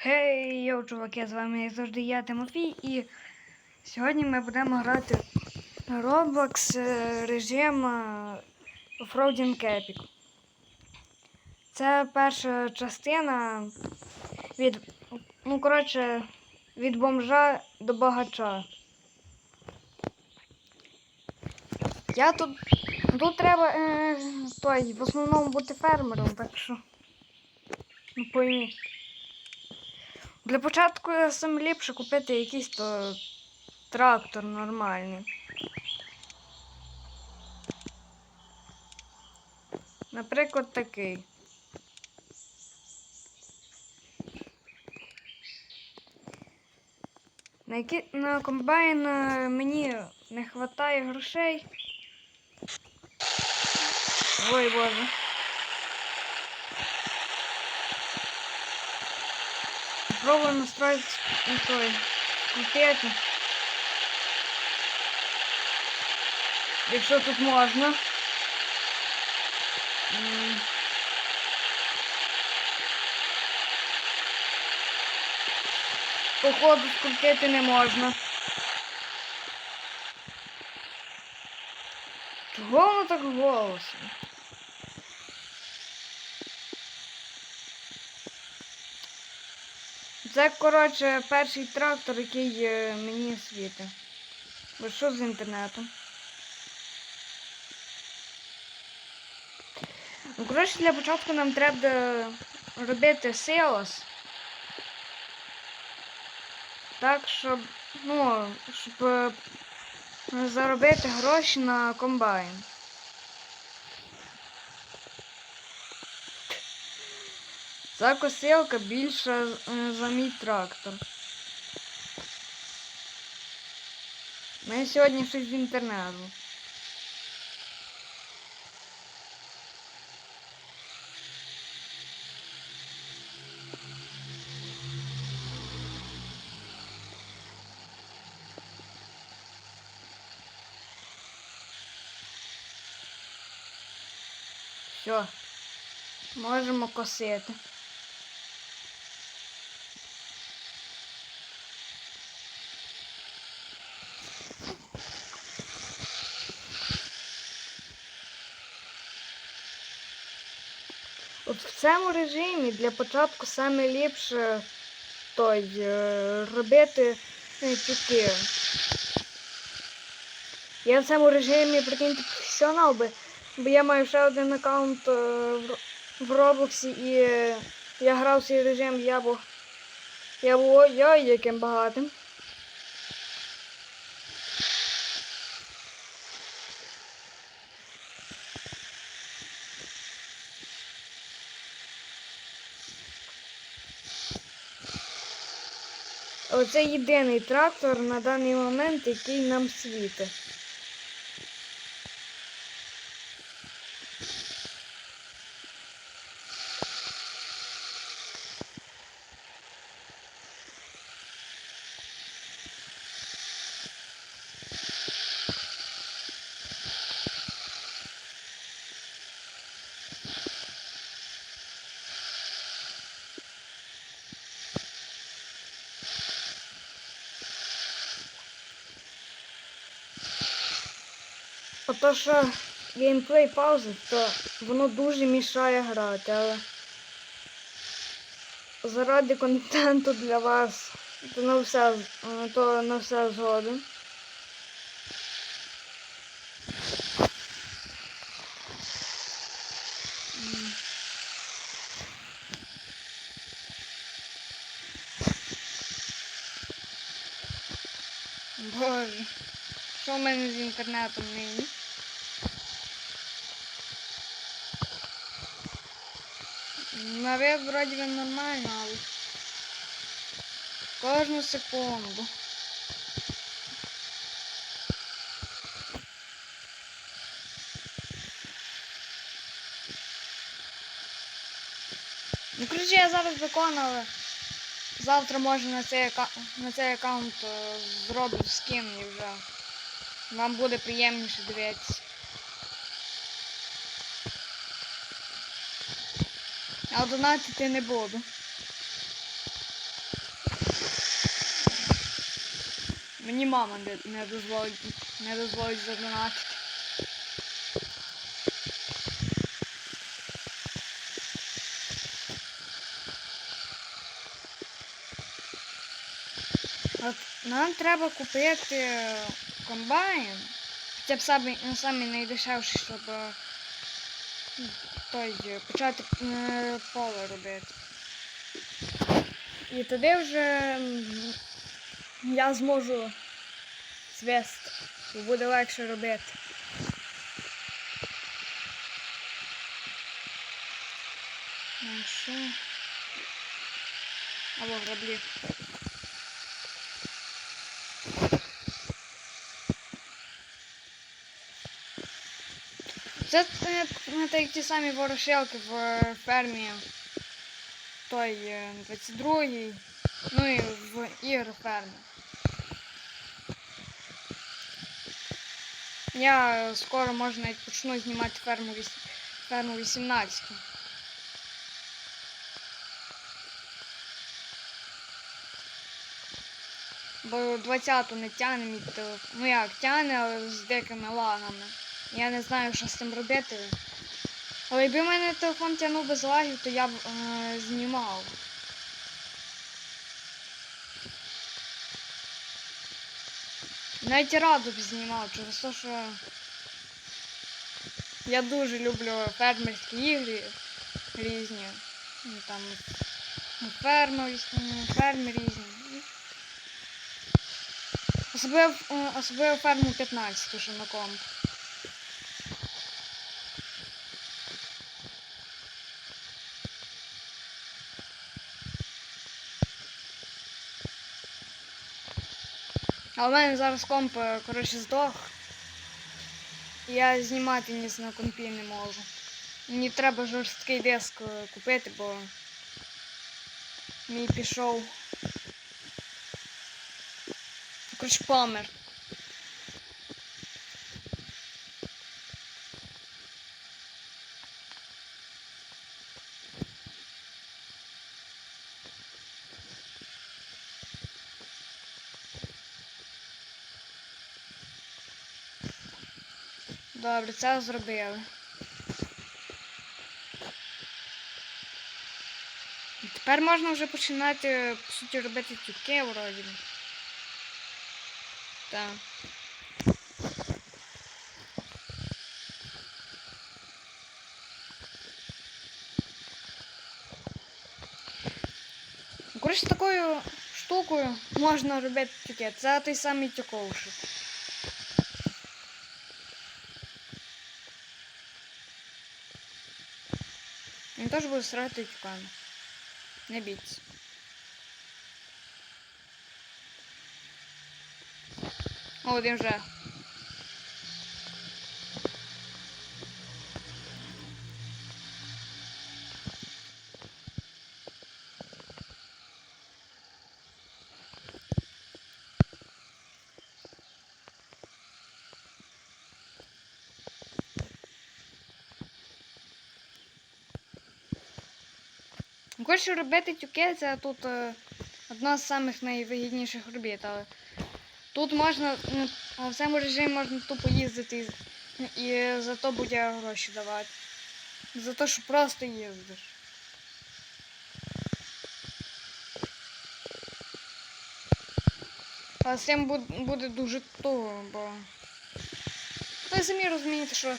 Гей, йоу, чуваки, з вами як завжди я Тимофій, і сьогодні ми будемо грати Roblox е, режим е, Offroading Epic. Це перша частина від, ну, коротше, від бомжа до багача. Я тут. Тут треба е, той, в основному бути фермером, так що. Ну поймі. Для початку саме ліпше купити якийсь то трактор нормальний. Наприклад, такий. На, які... на комбайн е, мені не вистачає грошей. Ой боже. Попробуем настроить той крутети. Якщо тут можна. Походу скрутити не можна. Чого воно так голосно? Це, коротше, перший трактор, який е, мені світить. Бо що з інтернетом? Ну, коротше, для початку нам треба робити сеос. Так, щоб, ну, щоб е, заробити гроші на комбайн. Ця косилка більша е, за мій трактор. Ми сьогодні щось з інтернету. Все. Можемо косити. От в цьому режимі для початку саме ліпше той е, робити е, тільки. Я в цьому режимі прикиньте професіонал би, бо я маю ще один аккаунт е, в, Роблоксі і я грав цей режим, я був. Я був ой-ой, яким багатим. Оце єдиний трактор на даний момент, який нам світить. Ото що геймплей паузи, то воно дуже мішає грати, але заради контенту для вас, то на все, то на все згоден. Боже, що в мене з інтернетом нині? На веб вроді би нормально, але кожну секунду. Ну, коротше, я зараз виконав. Завтра може на цей, ака... на цей аккаунт зроблю скін і вже вам буде приємніше дивитися. а донатити не буду. Мені мама не, дозволить не дозволить задонатити. От нам треба купити е, комбайн. Хоча б самий ну, найдешевший, щоб е, той, е, почати е, поле робити. І тоді вже я зможу звести. І буде легше робити. Ну, що? Або граблі. Це е, е, так ті самі ворошилки в е, фермі. Той е, 22-й. Ну і в ігр фермі. Я скоро може навіть почну знімати ферму, ферму 18. Бо 20-ту не тягне мій телефон. Ну як, тягне, але з деякими лагами. Я не знаю, що з цим робити. Але якби мене телефон тягнув без лагів, то я б е, знімав. Навіть раду б знімав, через те, що я дуже люблю фермерські ігри різні. Ну, Там ну, ферми, різні. Особливо, е, особливо ферму 15, що на комп. А у мене зараз комп, е, коротше, здох. Я знімати ніс на компі не можу. Мені треба жорсткий диск е, купити, бо мій пішов. Коротше, помер. Добре, це зробили. Тепер можна вже починати, по суті, робити тюки вроді. Так. Коротше, такою штукою можна робити тюки. Це той самий тюковшик. Він теж буде срати тюками. Не бійтесь. О, один вже. Ну, Коротше, робити тюки це тут е, одна з самих найвигідніших робіт, але тут можна, ну, в цьому режимі можна тупо їздити і, і за то буде гроші давати. За те, що просто їздиш. А цим буде, дуже туго, бо. Ви самі розумієте, що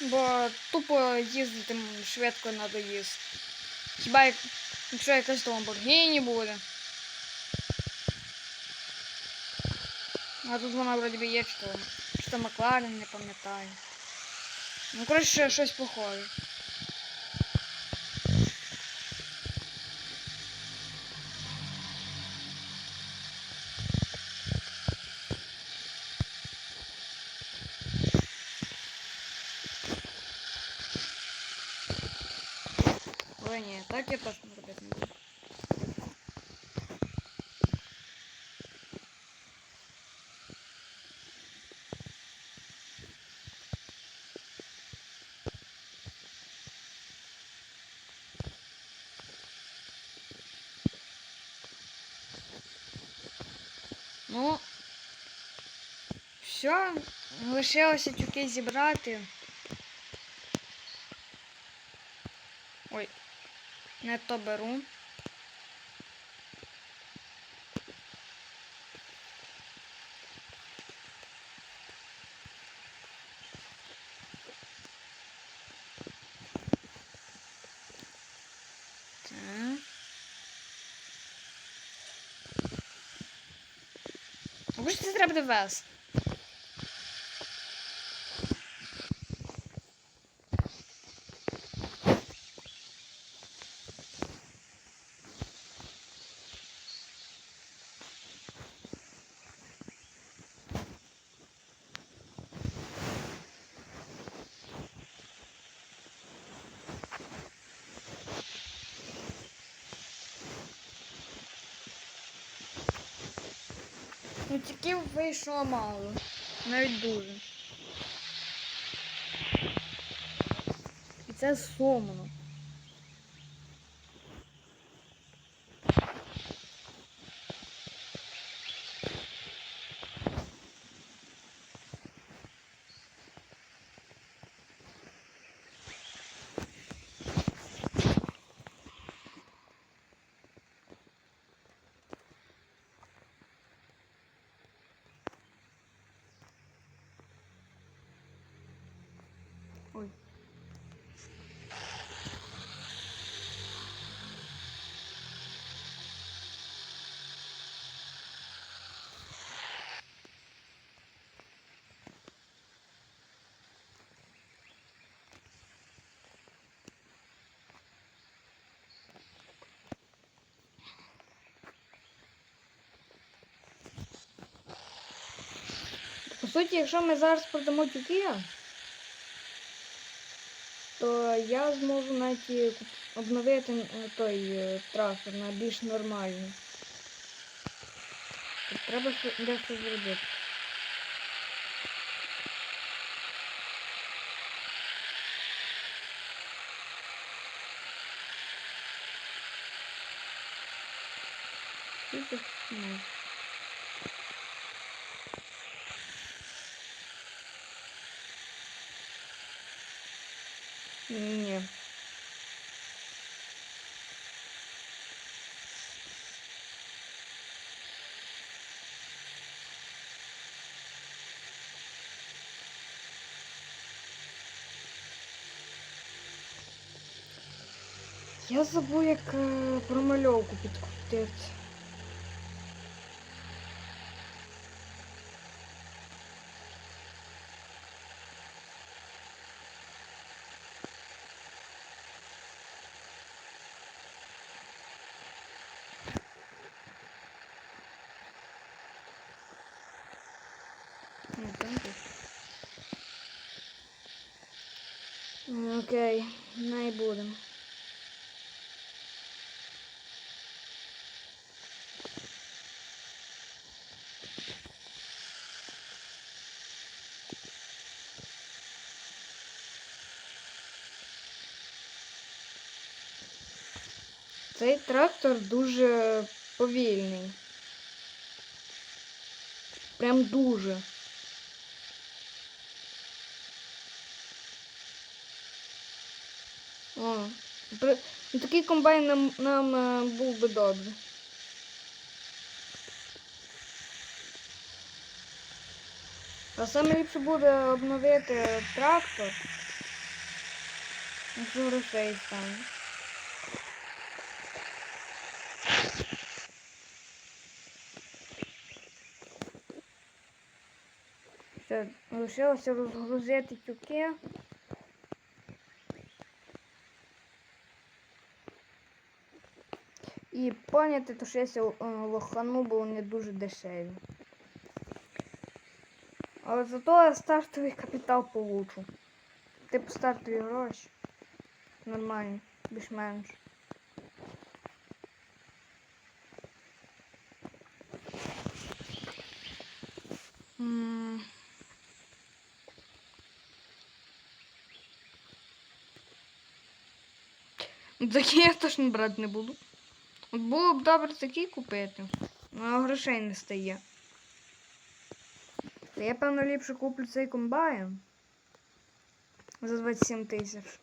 бо тупо їздити швидко надоїзд. Хіба як, якщо якась Lamborghini буде. А тут вона вроді би є, що, то Макларен, не пам'ятаю. Ну, коротше, щось похоже. Ой, ні, так я точно робити не буду. Ну, Все, лишилося тюки зібрати. Ой, не то беру. Так. Або ж це треба довести? Ну тільки вийшло мало. Навіть дуже. І це сумно. Ой. По суті, якщо ми зараз продамо тюки, то я зможу навіть обновити е, той е, трактор на більш нормальний. Тут треба що- дещо зробити. Скільки Ні. Я забув, як е, промальовку підкрутити. Ну, там тут. М, Окей, не будемо. Цей трактор дуже повільний. Прям дуже. О, при- ну, такий комбайн нам, нам е, був би добре. А саме ліпше буде обновити трактор. Якщо грошей стане. Все, лишилося розгрузити тюки. І поняти, то що я ся е, лохану, бо вони дуже дешеві. Але зато я стартовий капітал получу. Типу стартові гроші. Нормально, більш-менш. М. Такі я точно брати не буду. Було б добре такі купити, але грошей не стає. Я, певно, ліпше куплю цей комбайн за 27 тисяч.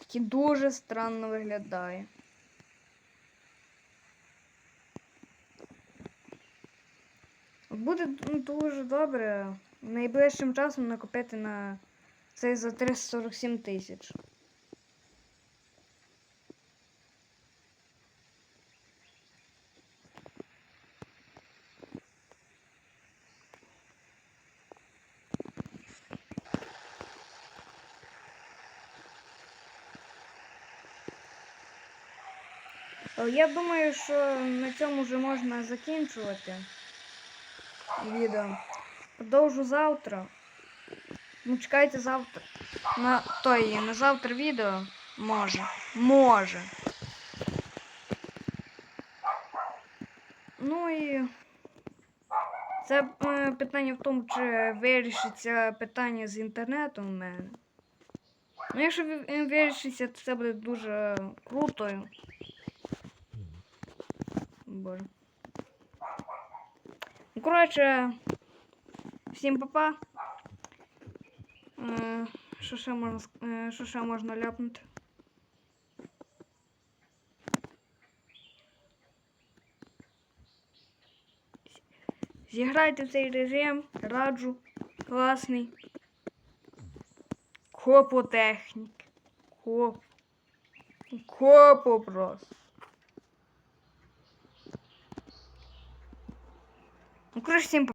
Який дуже странно виглядає. Буде ну, дуже добре найближчим часом накопити на цей за 347 тисяч. Я думаю, що на цьому вже можна закінчувати відео. Продовжу завтра. Ну, чекайте завтра. На той, на завтра відео. Може. Може. Ну і це е, питання в тому, чи вирішиться питання з інтернетом у мене. Ну, якщо вирішиться, то це буде дуже круто. Боже. Ну, коротше, всім папа. Е, Що ще можна, е, що ще можна ляпнути? Зіграйте в цей режим, раджу. Класний. Копотехнік. Коп. Копо просто. Ну, коротше, всім